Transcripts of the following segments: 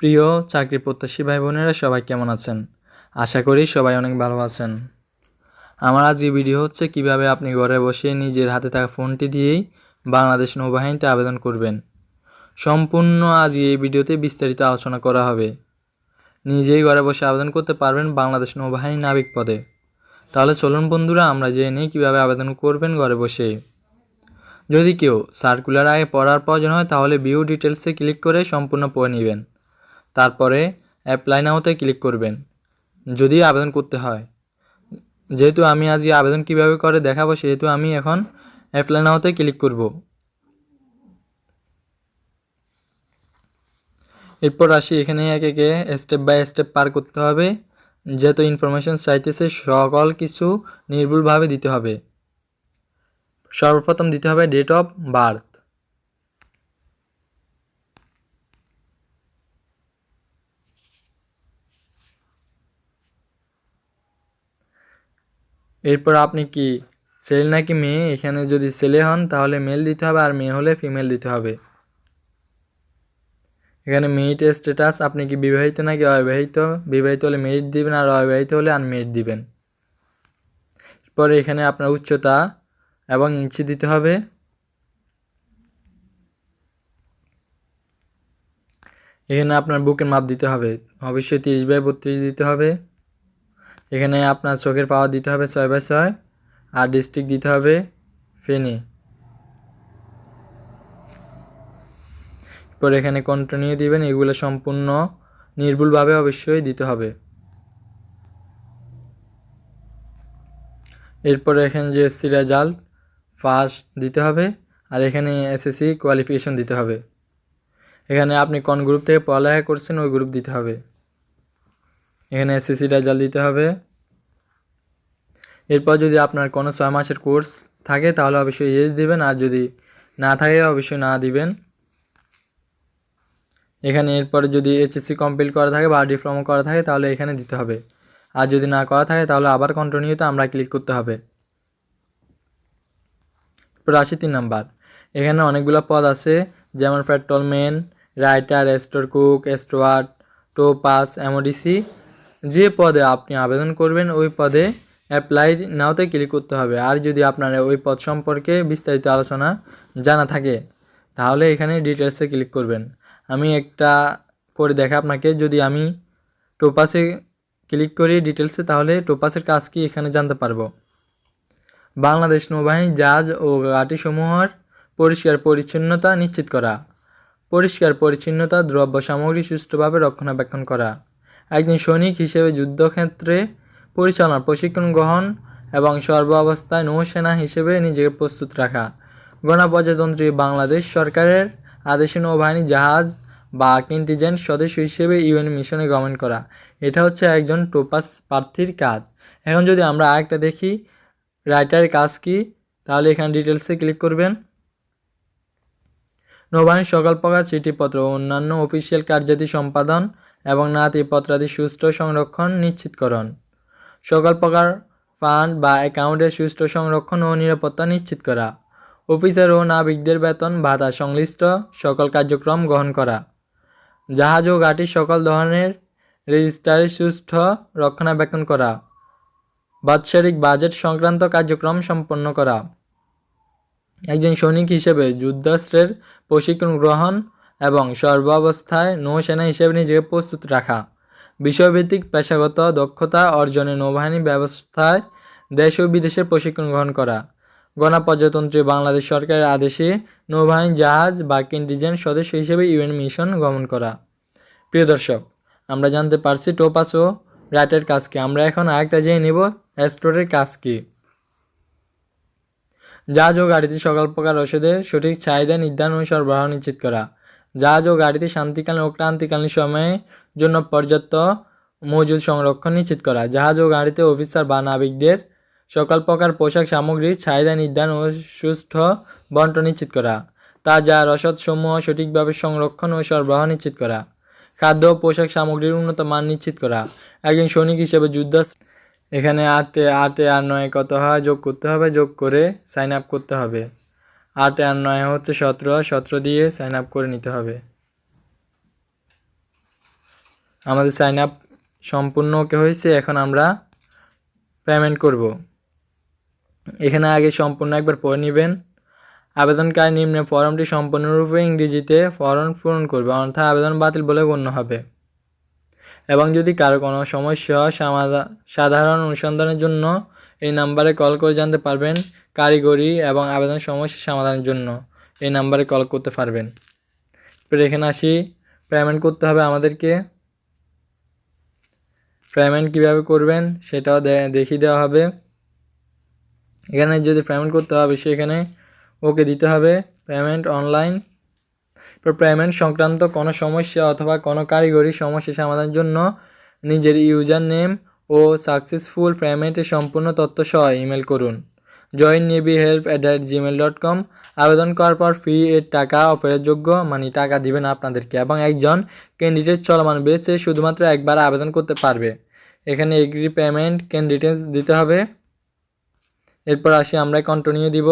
প্রিয় চাকরি প্রত্যাশী ভাই বোনেরা সবাই কেমন আছেন? আশা করি সবাই অনেক ভালো আছেন। আমার আজকে ভিডিও হচ্ছে কীভাবে আপনি ঘরে বসে নিজের হাতে থাকা ফোনটি দিয়েই বাংলাদেশ নৌবাহিনীতে আবেদন করবেন। সম্পূর্ণ আজ এই ভিডিওতে বিস্তারিত আলোচনা করা হবে। নিজেই ঘরে বসে আবেদন করতে পারবেন বাংলাদেশ নৌবাহিনী নাবিক পদে। তাহলে চলুন বন্ধুরা, আমরা জেনে নিই কীভাবে আবেদন করবেন ঘরে বসে। যদি কেউ সার্কুলার আগে পড়ার প্রয়োজন হয়, তাহলে ভিউ ডিটেলসে ক্লিক করে সম্পূর্ণ পড়ে নেবেন। তারপরে অ্যাপ্লাই নাওতে ক্লিক করবেন। যদি আবেদন করতে হয়। যেহেতু আমি আজকে আবেদন কীভাবে করে দেখাবো, সেহেতু আমি এখন অ্যাপ্লাই নাওতে ক্লিক করব। এরপর আসি এখানে একে একে স্টেপ বাই স্টেপ পার করতে হবে। যেহেতু ইনফরমেশন চাইতেছে, সকল কিছু নির্ভুলভাবে দিতে হবে। সর্বপ্রথম দিতে হবে ডেট অফ বার্থ। এরপর আপনি কি ছেলে নাকি মেয়ে? এখানে যদি ছেলে হন, তাহলে মেল দিতে হবে, আর মেয়ে হলে ফিমেল দিতে হবে। এখানে মেরিটের স্ট্যাটাস আপনি কি বিবাহিত নাকি অবিবাহিত? বিবাহিত হলে মেরিট দিবেন, আর অবিবাহিত হলে আনমেরিট দিবেন। এরপরে এখানে আপনার উচ্চতা এবং ইঞ্চি দিতে হবে। এখানে আপনার বুকের মাপ দিতে হবে। অবশ্যই তিরিশ বাই বত্রিশ দিতে হবে। এখানে আপনার চোখের পাওয়ার দিতে হবে ছয় বাই ছয়। আর ডিস্ট্রিক্ট দিতে হবে ফেনি। এরপর এখানে কন্টিনিউ দিবেন, এগুলো সম্পূর্ণ নির্ভুলভাবে অবশ্যই দিতে হবে। এরপরে এখানে যে এসসি ফার্স্ট দিতে হবে আর এখানে এসএসসি কোয়ালিফিকেশন দিতে হবে। এখানে আপনি কোন গ্রুপ থেকে পড়ালেখা করছেন ওই গ্রুপ দিতে হবে। এখানে এসএসসি রেজাল্ট দিতে হবে। এরপর যদি আপনার কোনো ছয় মাসের কোর্স থাকে তাহলে অবশ্যই ইয়ে দিবেন আর যদি না থাকে অবশ্যই না দিবেন। এখানে এরপরে যদি এইচএসসি কমপ্লিট করা থাকে বা ডিপ্লোমা করা থাকে তাহলে এখানে দিতে হবে। আর যদি না করা থাকে তাহলে আবার কন্টিনিউতে আমরা ক্লিক করতে হবে। আসি তিন নাম্বার। এখানে অনেকগুলো পদ আছে, যেমন patrolman writer store cook steward topass, MODC. যে পদে আপনি আবেদন করবেন, ওই পদে অ্যাপ্লাই নাওতে ক্লিক করতে হবে। আর যদি আপনার ওই পদ সম্পর্কে বিস্তারিত আলোচনা জানা থাকে, তাহলে এখানে ডিটেলসে ক্লিক করবেন। আমি একটা করে দেখা আপনাকে, যদি আমি টোপাসে ক্লিক করি ডিটেলসে তাহলে টোপাসের কাজ কি এখানে জানতে পারব। বাংলাদেশ নৌবাহিনী জাহাজ ও ঘাটিসমূহের পরিষ্কার পরিচ্ছন্নতা নিশ্চিত করা, পরিষ্কার পরিচ্ছন্নতা, দ্রব্য সামগ্রী সুষ্ঠুভাবে রক্ষণাবেক্ষণ করা, একজন সৈনিক হিসেবে যুদ্ধক্ষেত্রে পরিচালনার প্রশিক্ষণ গ্রহণ এবং সর্ব অবস্থায় নৌসেনা হিসেবে নিজেকে প্রস্তুত রাখা। গণপ্রজাতন্ত্রী বাংলাদেশ সরকারের আদেশে নৌবাহিনী জাহাজ বা কন্টিজেন্ট সদস্য হিসেবে ইউএন মিশনে গমন করা। এটা হচ্ছে একজন টোপাস প্রার্থীর কাজ। এখন যদি আমরা আরেকটা দেখি রাইটারের কাজ কি? তাহলে এখানে ডিটেলসে ক্লিক করবেন। নৌবাহিনীর সকল প্রকার চিঠিপত্র ও অন্যান্য অফিসিয়াল কার্যাদি সম্পাদন এবং নাতি পত্রাদি সুষ্ঠু সংরক্ষণ নিশ্চিতকরণ। সকল প্রকার ফান্ড বা অ্যাকাউন্টের সুষ্ঠু সংরক্ষণ ও নিরাপত্তা নিশ্চিত করা। অফিসার ও নাবিকদের বেতন ভাতা সংশ্লিষ্ট সকল কার্যক্রম গ্রহণ করা। জাহাজ ও ঘাটির সকল ধরনের রেজিস্ট্রারের সুষ্ঠু রক্ষণাবেক্ষণ করা। বাৎসরিক বাজেট সংক্রান্ত কার্যক্রম সম্পন্ন করা। একজন সৈনিক হিসেবে যুদ্ধাস্ত্রের প্রশিক্ষণ গ্রহণ এবং সর্বাবস্থায় নৌসেনা হিসেবে নিজেকে প্রস্তুত রাখা। বিষয়ভিত্তিক পেশাগত দক্ষতা অর্জনে নৌবাহিনী ব্যবস্থায় দেশ ও বিদেশের প্রশিক্ষণ গ্রহণ করা। গণপ্রজাতন্ত্রী বাংলাদেশ সরকারের আদেশে নৌবাহিনী জাহাজ বা কন্টিজেন্ট সদস্য হিসেবে ইউএন মিশন গমন করা। প্রিয় দর্শক, আমরা জানতে পারছি টোপাস ও রাইটের কাজ কি আমরা এখন আরেকটা জেনে নিব স্টোরের কাজ কি? জাহাজ ও গাড়িতে সকল প্রকার ওষুধের সঠিক চাহিদা নির্ধারণ ও সরবরাহ নিশ্চিত করা। জাহাজ ও গাড়িতে শান্তিকালীন ও ক্রান্তিকালীন সময়ের জন্য পর্যাপ্ত মজুদ সংরক্ষণ নিশ্চিত করা। জাহাজ ও গাড়িতে অফিসার বা নাবিকদের সকল প্রকার পোশাক সামগ্রীর চাহিদা নির্ধারণ ও সুষ্ঠু বন্টন নিশ্চিত করা। তাজা রসদসমূহ সঠিকভাবে সংরক্ষণ ও সরবরাহ নিশ্চিত করা। খাদ্য ও পোশাক সামগ্রীর উন্নত মান নিশ্চিত করা। একজন সৈনিক হিসেবে যুদ্ধ এখানে আটে আটে আর নয় কত হয়? যোগ করতে হবে, যোগ করে সাইন আপ করতে হবে। আটে আর নয় হচ্ছে সতেরো সতেরো দিয়ে সাইন আপ করে নিতে হবে। আমাদের সাইন আপ সম্পূর্ণ ওকে হয়েছে, এখন আমরা পেমেন্ট করব। এখানে আগে সম্পূর্ণ একবার পড়ে নেবেন। আবেদনকারী নিম্নে ফর্মটি সম্পূর্ণরূপে ইংরেজিতে ফর্ম পূরণ করবে, অর্থাৎ আবেদন বাতিল বলে গণ্য হবে। এবং যদি কারও কোনো সমস্যা সাধারণ অনুসন্ধানের জন্য এই নাম্বারে কল করে জানতে পারবেন কারিগরি এবং আবেদন সমস্যা সমাধানের জন্য এই নাম্বারে কল করতে পারবেন। এখানে আসি পেমেন্ট করতে হবে আমাদেরকে। পেমেন্ট কীভাবে করবেন সেটাও দেখিয়ে দেওয়া হবে। এখানে যদি পেমেন্ট করতে হবে সেখানে ওকে দিতে হবে। পেমেন্ট অনলাইন পেমেন্ট সংক্রান্ত কোনো সমস্যা অথবা কোনো কারিগরি সমস্যা সমাধানের জন্য নিজের ইউজার নেম ও সাকসেসফুল পেমেন্টের সম্পূর্ণ তথ্য সহ ইমেল করুন। Join navy help at the Gmail dot com আবেদন করার পর ফি এর টাকা অপেরযোগ্য মানে টাকা দিবেন আপনাদেরকে এবং একজন ক্যান্ডিডেট চলমান বেছে শুধুমাত্র একবার আবেদন করতে পারবে। এখানে এগ্রি পেমেন্ট ক্যান্ডিডেটস দিতে হবে। এরপর আসি আমরা কন্টিনিউ দিব।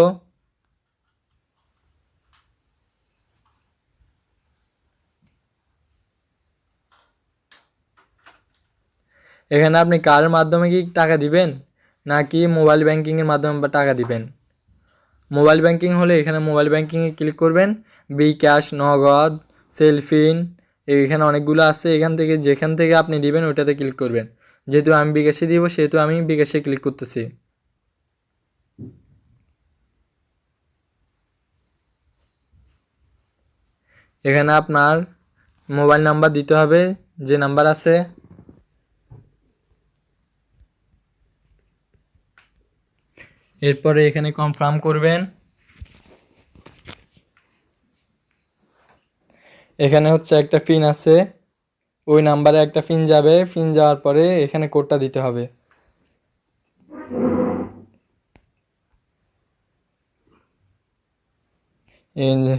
এখানে আপনি কারের মাধ্যমে কি টাকা দিবেন? নাকি মোবাইল ব্যাংকিংয়ের মাধ্যমে টাকা দিবেন? মোবাইল ব্যাংকিং হলে এখানে মোবাইল ব্যাংকিংয়ে ক্লিক করবেন। বি ক্যাশ নগদ, সেলফিন, এখানে অনেকগুলো আছে। এখান থেকে যেখান থেকে আপনি দিবেন ওটাতে ক্লিক করবেন। যেহেতু আমি বিকাশে দিব, সেহেতু আমি বিকাশে ক্লিক করতেছি। এখানে আপনার মোবাইল নাম্বার দিতে হবে। যে নাম্বার আছে এরপরে এখানে কনফার্ম করবেন। এখানে হচ্ছে একটা পিন আছে। ওই নাম্বারে একটা পিন যাবে। পিন যাওয়ার পরে এখানে কোডটা দিতে হবে।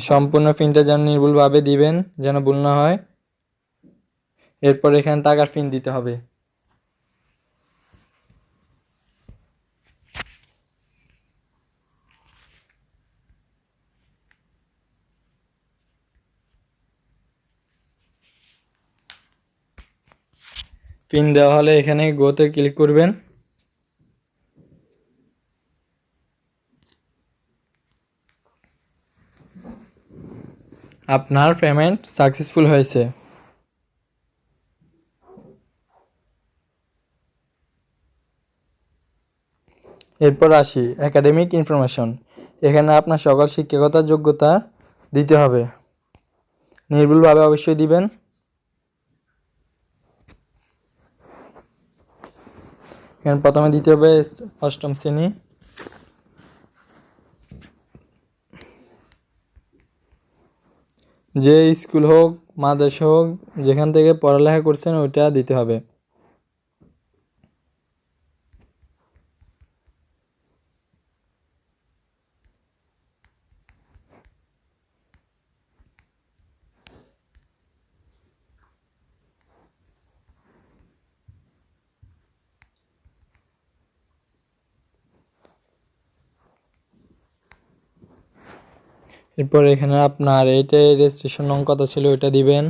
সম্পূর্ণ পিনটা যেন নির্ভুলভাবে দিবেন, যেন ভুল না হয়। এরপর এখানে টাকার পিন দিতে হবে। পিন দেওয়া হলে এখানে গোতে ক্লিক করবেন। আপনার পেমেন্ট সাকসেসফুল হয়েছে। এরপর আসি, একাডেমিক ইনফরমেশন। এখানে আপনার সকল শিক্ষকতার যোগ্যতা দিতে হবে। নির্ভুলভাবে অবশ্যই দিবেন। এখানে প্রথমে দিতে হবে অষ্টম শ্রেণি। যে স্কুল হোক, মাদ্রাসা হোক, যেখান থেকে পড়ালেখা করছেন, ওইটা দিতে হবে। এরপর এখানে আপনার এইটাই রেজিস্ট্রেশন নং কত ছিল ওইটা দিবেন।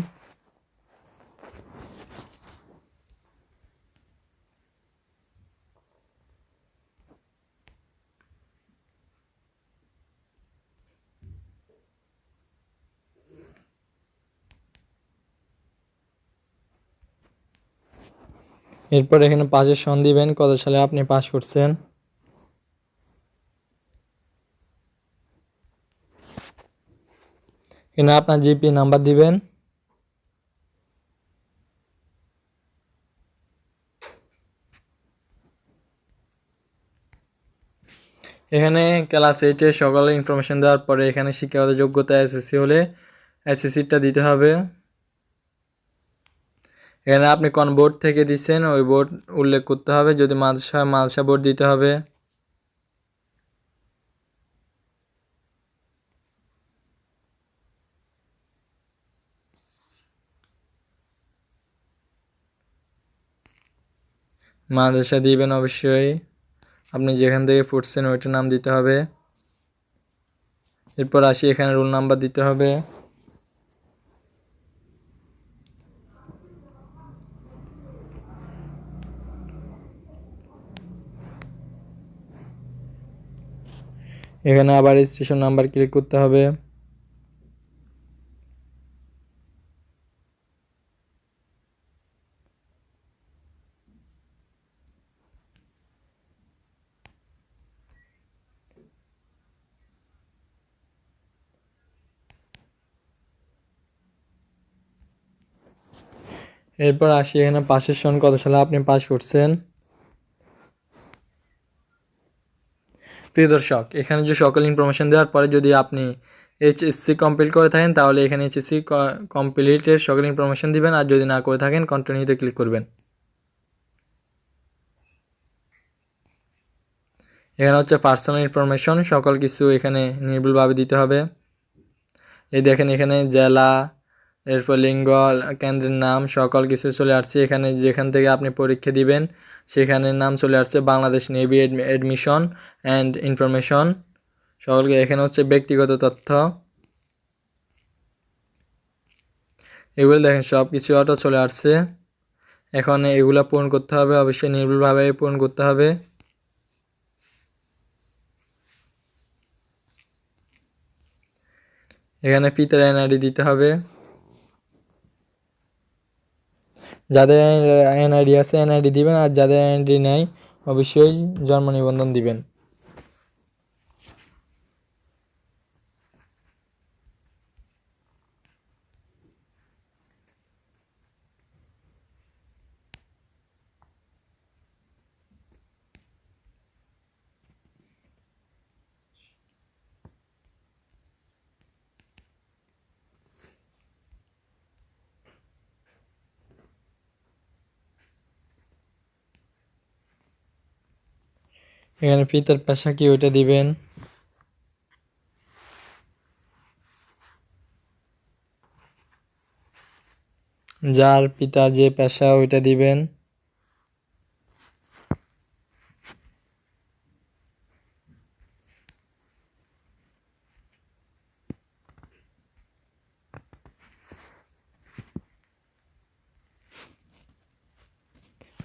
এরপর এখানে পাশের সন দিবেন, কত সালে আপনি পাস করছেন? এখানে আপনার জিপি নাম্বার দিবেন। এখানে ক্লাস এইটে সকল ইনফরমেশন দেওয়ার পরে এখানে শিক্ষাগত যোগ্যতা এসএসসি হলে এসএসসিটা দিতে হবে। এখানে আপনি কোন বোর্ড থেকে দিচ্ছেন, ওই বোর্ড উল্লেখ করতে হবে। যদি হয় মাদ্রাসা বোর্ড দিতে হবে। মাদ্রাসা দিবেন অবশ্যই। আপনি যেখান থেকে ফুটছেন ওইটার নাম দিতে হবে। এরপর আসি, এখানে রোল নাম্বার দিতে হবে। এখানে আবার স্টেশন নাম্বার ক্লিক করতে হবে। এরপর আসি এখানে পাশের সন কত সালে আপনি পাস করছেন। প্রিয় দর্শক, এখানে যে সকল ইনফরমেশন দেওয়ার পরে যদি আপনি এইচএসসি কমপ্লিট করে থাকেন, তাহলে এখানে এইচএসসি কমপ্লিটের সকল ইনফরমেশন দিবেন। আর যদি না করে থাকেন কন্টিনিউতে ক্লিক করবেন। এখানে হচ্ছে পার্সোনাল ইনফরমেশন সকল কিছু এখানে নির্ভুলভাবে দিতে হবে। এই দেখেন এখানে জেলা এরপর লিঙ্গ, কেন্দ্রের নাম, সকল কিছু চলে আসছে। এখানে যেখান থেকে আপনি পরীক্ষা দিবেন, সেখানের নাম চলে আসছে Bangladesh navy admission and information সকলকে এখানে হচ্ছে ব্যক্তিগত তথ্য। এগুলো দেখেন সব কিছু অটো চলে আসছে। এখন এগুলো পূরণ করতে হবে, অবশ্যই নির্ভুলভাবে পূরণ করতে হবে। এখানে পিতার এনআইডি দিতে হবে। যাদের এনআইডি আছে এনআইডি দিবেন আর যাদের এনআইডি নেই অবশ্যই জন্ম নিবন্ধন দিবেন। এখানে পিতার পেশা কি ওইটা দিবেন? যার পিতা যে পেশা ওইটা দিবেন।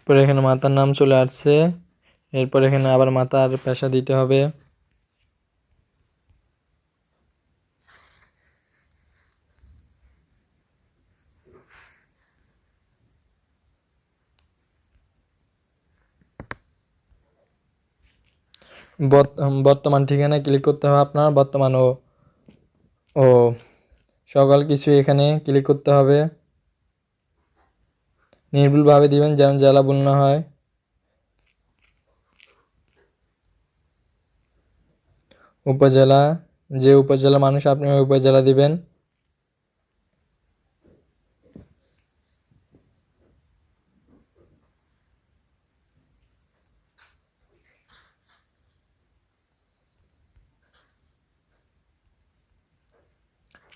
পরে এখানে মাতার নাম চলে আসছে। এরপর এখানে আবার মাথার পেশা দিতে হবে। বর্তমান ঠিকানায় ক্লিক করতে হবে আপনার, বর্তমান ও ও, সকল কিছু এখানে ক্লিক করতে হবে। নির্ভুলভাবে দিবেন যেন জ্বালা না হয়। উপজেলা, যে উপজেলা মানুষ আপনি ওই উপজেলা দিবেন।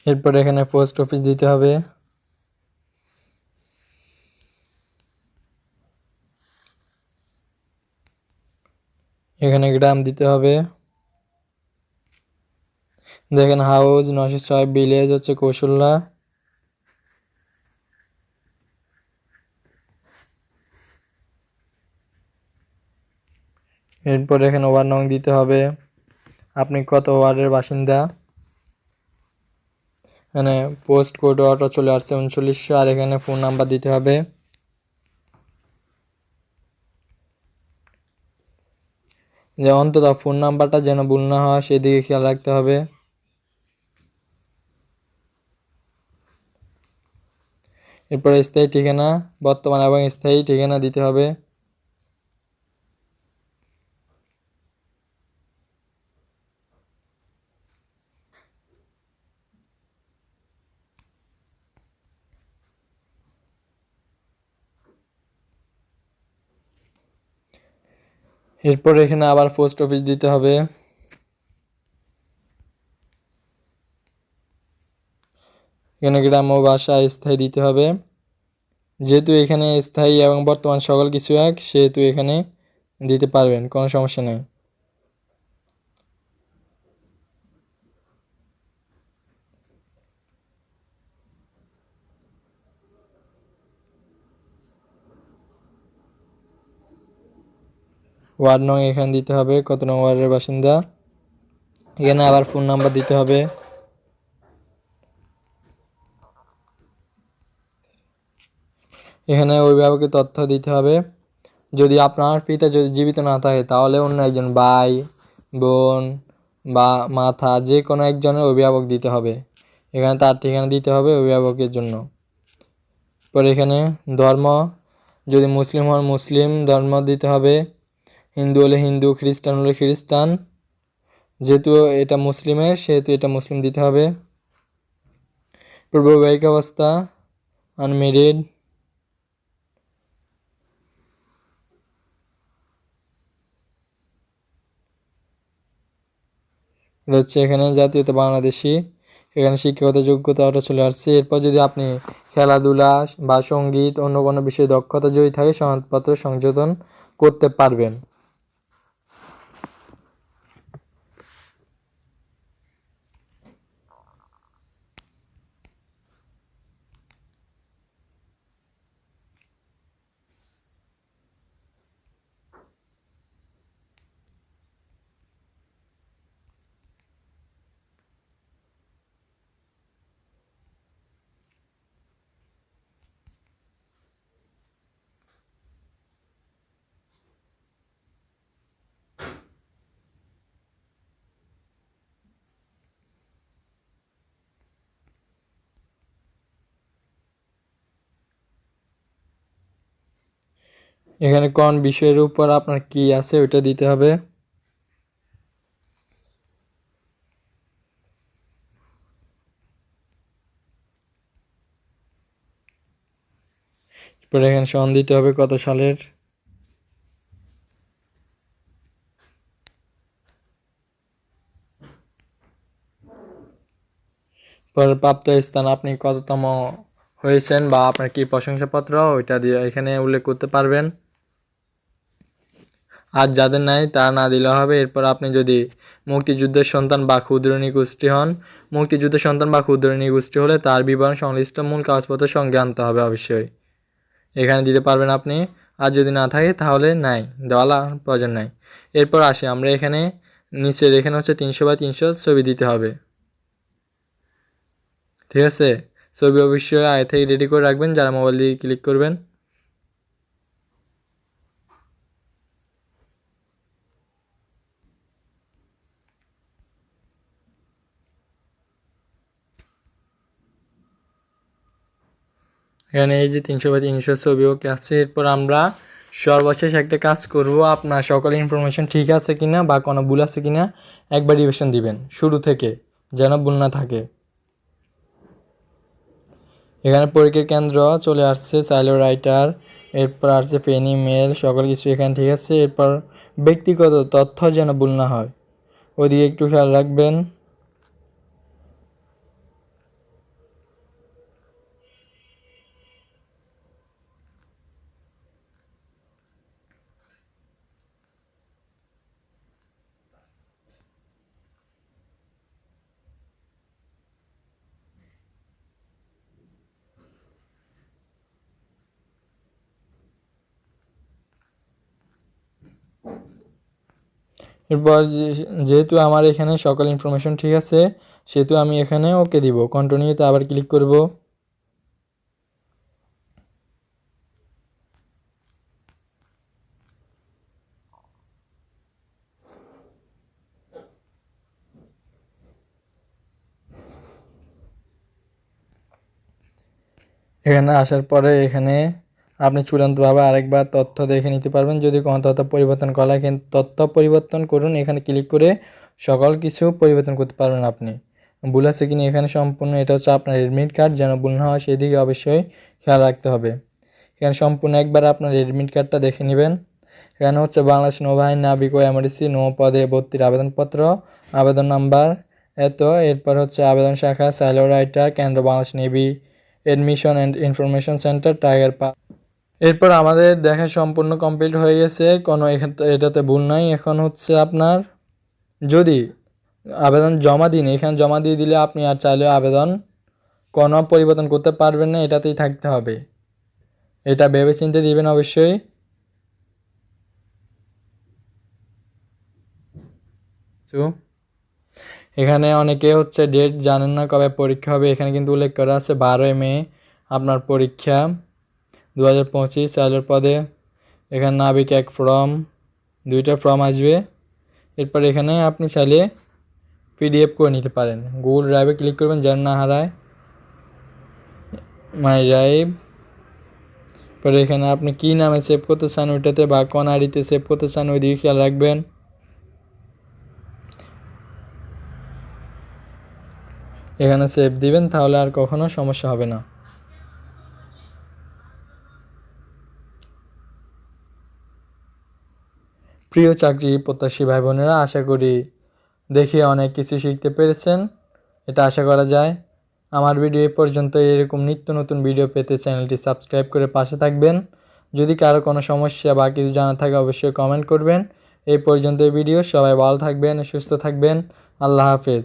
এরপর এখানে পোস্ট অফিস দিতে হবে। এখানে গ্রাম দিতে হবে। দেখেন হাউস নশো ছয় ভিলেজ হচ্ছে কৌশল্যা এরপর এখানে ওয়ার্ড নং দিতে হবে। আপনি কত ওয়ার্ডের বাসিন্দা? এখানে পোস্ট কোড অটো চলে আসছে উনচল্লিশশো, আর এখানে ফোন নাম্বার দিতে হবে। যে অন্তত ফোন নাম্বারটা যেন ভুল না হয়, সেদিকে খেয়াল রাখতে হবে। এরপরে স্থায়ী ঠিকানা, বর্তমান এবং স্থায়ী ঠিকানা দিতে হবে। এরপর এখানে আবার পোস্ট অফিস দিতে হবে। এখানে গ্রাম্য ভাষা স্থায়ী দিতে হবে। যেহেতু এখানে স্থায়ী এবং বর্তমান সকল কিছু এক, সেহেতু এখানে দিতে পারবেন, কোনো সমস্যা নেই। ওয়ার্ড নং এখানে দিতে হবে, কত নং ওয়ার্ডের বাসিন্দা? এখানে আবার ফোন নাম্বার দিতে হবে। এখানে অভিভাবকের তথ্য দিতে হবে। যদি আপনার পিতা যদি জীবিত না থাকে, তাহলে অন্য একজন ভাই, বোন বা মাথা যে কোনো একজনের অভিভাবক দিতে হবে। এখানে তার ঠিকানা দিতে হবে অভিভাবকের জন্য। পরে এখানে ধর্ম, যদি মুসলিম হন মুসলিম, ধর্ম দিতে হবে। হিন্দু হলে হিন্দু, খ্রিস্টান হলে খ্রিস্টান। যেহেতু এটা মুসলিমের, সেহেতু এটা মুসলিম দিতে হবে। পূর্ব বৈবাহিক অবস্থা আনমেরিড হচ্ছে এখানে জাতীয়তা বাংলাদেশি। এখানে শিক্ষাগত যোগ্যতা ওটা চলে আসছে। এরপর যদি আপনি খেলাধুলা বা সংগীত অন্য কোনো বিষয়ে দক্ষতা যদি থাকে, সনদপত্র সংযোজন করতে পারবেন। এখানে কোন বিষয়ের উপর আপনার কি আছে ওইটা দিতে হবে। এরপর এখানে সন দিতে হবে কত সালের। পরে প্রাপ্ত স্থান আপনি কততম হয়েছেন বা আপনার কি প্রশংসাপত্র, ওইটা দিয়ে এখানে উল্লেখ করতে পারবেন। আর যাদের নাই, তা না দিলে হবে। এরপর আপনি যদি মুক্তিযুদ্ধের সন্তান বা ক্ষুদ্র নিগোষ্ঠী হন মুক্তিযুদ্ধের সন্তান বা ক্ষুদ্র নিগোষ্ঠী হলে তার বিবরণ সংশ্লিষ্ট মূল কাগজপত্র সঙ্গে আনতে হবে অবশ্যই। এখানে দিতে পারবেন আপনি, আর যদি না থাকে, তাহলে নাই, দেওয়ালা প্রয়োজন নাই। এরপর আসি, আমরা এখানে নিচের এখানে হচ্ছে তিনশো বা তিনশো ছবি দিতে হবে। ঠিক আছে? ছবি অবশ্যই আগে থেকে রেডি করে রাখবেন। যারা মোবাইল দিয়ে ক্লিক করবেন এখানে এই যে তিনশো বা তিনশো ছবি ওকে আছে এরপর আমরা সর্বশেষ একটা কাজ করব। আপনার সকল ইনফরমেশন ঠিক আছে কিনা বা কোনো ভুল আছে কিনা, একবার রিভিশন দিবেন, শুরু থেকে, যেন ভুল না থাকে। এখানে পরীক্ষার কেন্দ্র চলে আসছে সাইলো রাইটার এরপর আসছে পেনি মেল সকল কিছু এখানে ঠিক আছে। এরপর ব্যক্তিগত তথ্য যেন ভুল না হয়। ওদিকে একটু খেয়াল রাখবেন। এরপর যেহেতু আমার এখানে সকল ইনফরমেশন ঠিক আছে, সেহেতু আমি এখানে ওকে দিব। কন্টিনিউতে আবার ক্লিক করব। এখানে আসার পরে এখানে আপনি চূড়ান্তভাবে আরেকবার তথ্য দেখে নিতে পারবেন। যদি কোনো তথ্য পরিবর্তন করা হয় কিন্তু তথ্য পরিবর্তন করুন। এখানে ক্লিক করে সকল কিছু পরিবর্তন করতে পারবেন আপনি। ভুল আছে কিনা এখানে সম্পূর্ণ, এটা হচ্ছে আপনার এডমিট কার্ড যেন ভুল না হয়, সেদিকে অবশ্যই খেয়াল রাখতে হবে। এখানে সম্পূর্ণ একবার আপনার এডমিট কার্ডটা দেখে নেবেন। এখানে হচ্ছে বাংলাদেশ নৌবাহিনী, নাবিক ও এমার্জেন্সি নৌ পদে ভর্তির আবেদনপত্র, আবেদন নাম্বার, এত। এরপর হচ্ছে আবেদন শাখা সাইলো রাইটার, কেন্দ্র Bangladesh navy admission and information center tiger পা এরপর আমাদের দেখা সম্পূর্ণ কমপ্লিট হয়ে গেছে। কোনো এখান এটাতে ভুল নাই। এখন হচ্ছে আপনার যদি আবেদন জমা দিন, এখানে জমা দিয়ে দিলে আপনি আর চাইলে আবেদন কোনো পরিবর্তন করতে পারবেন না, এটাতেই থাকতে হবে। এটা ভেবে চিন্তে দিবেন অবশ্যই। এখানে অনেকে হচ্ছে ডেট জানেন না কবে পরীক্ষা হবে। এখানে কিন্তু উল্লেখ করা আছে, বারোই মে আপনার পরীক্ষা। দু হাজার পঁচিশ চালুর পদে এখানে নাবিক এক ফর্ম, দুইটা ফর্ম আসবে। এরপর এখানে আপনি চাইলে পিডিএফ করে নিতে পারেন। গুগল ড্রাইভে ক্লিক করবেন যেন না হারায়। My drive. পরে এখানে আপনি কী নামে সেভ করতে চান, ওইটাতে বা কোন আইডিতে সেভ করতে চান, ওই দিকে খেয়াল রাখবেন। এখানে সেভ দিবেন, তাহলে আর কখনো সমস্যা হবে না। প্রিয় চাকরি প্রত্যাশী ভাই বোনেরা আশা করি দেখে অনেক কিছু শিখতে পেরেছেন। এটা আশা করা যায়। আমার ভিডিও এ পর্যন্ত এরকম নিত্য নতুন ভিডিও পেতে চ্যানেলটি সাবস্ক্রাইব করে পাশে থাকবেন। যদি কারও কোনো সমস্যা বা কিছু জানা থাকে, অবশ্যই কমেন্ট করবেন। এই পর্যন্ত এই ভিডিও। সবাই ভালো থাকবেন, সুস্থ থাকবেন। আল্লাহ হাফেজ।